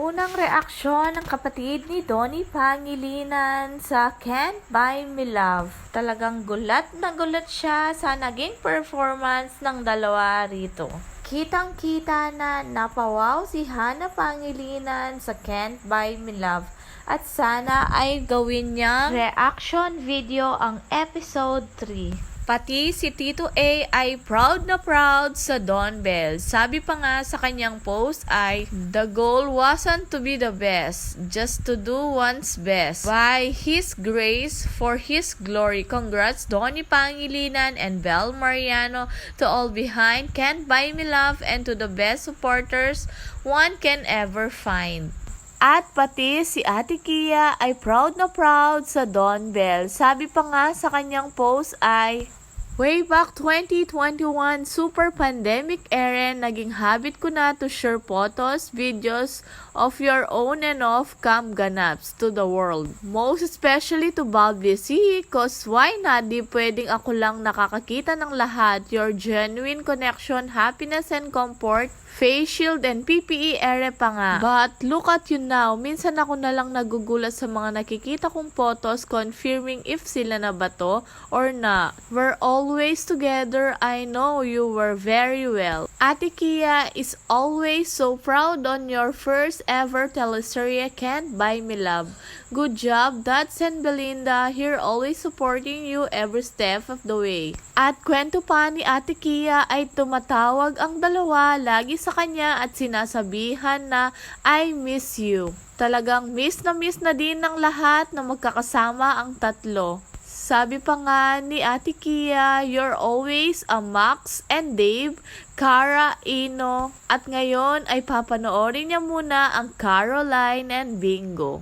ang reaksyon ng kapatid ni Donnie Pangilinan sa Can't Buy Me Love. Talagang gulat na gulat siya sa naging performance ng dalawa rito. Kitang-kita na napawaw si Hana Pangilinan sa Can't Buy Me Love at sana ay gawin niya reaction video ang episode 3. Pati si Tito A ay proud na proud sa Don Bell. Sabi pa nga sa kanyang post ay, The goal wasn't to be the best, just to do one's best. By His grace, for His glory. Congrats Donnie Pangilinan and Bel Mariano to all behind Can't Buy Me Love and to the best supporters one can ever find. At pati si Ate Kia ay proud na proud sa Don Bell. Sabi pa nga sa kanyang post ay, Way back 2021, super pandemic era, naging habit ko na to share photos, videos of your own and off cam ganaps to the world. Most especially to Balbi C, cause why not, di pwedeng ako lang nakakakita ng lahat, your genuine connection, happiness and comfort, face shield and PPE ere pa nga. But look at you now, minsan ako na lang nagugulat sa mga nakikita kong photos confirming if sila na ba to or na. We're always together, I know you were very well. Ate is always so proud on your first ever teleserye Can't Buy Me Love. Good job, Dats and Belinda here always supporting you every step of the way. At kwento pa ni Ate Kia ay tumatawag ang dalawa lagi sa kanya at sinasabihan na I miss you. Talagang miss na miss na din ng lahat na magkakasama ang tatlo. Sabi pa nga ni Ate Kia, you're always a Max and Dave, Cara, Ino. At ngayon ay papanoorin niya muna ang Caroline and Bingo.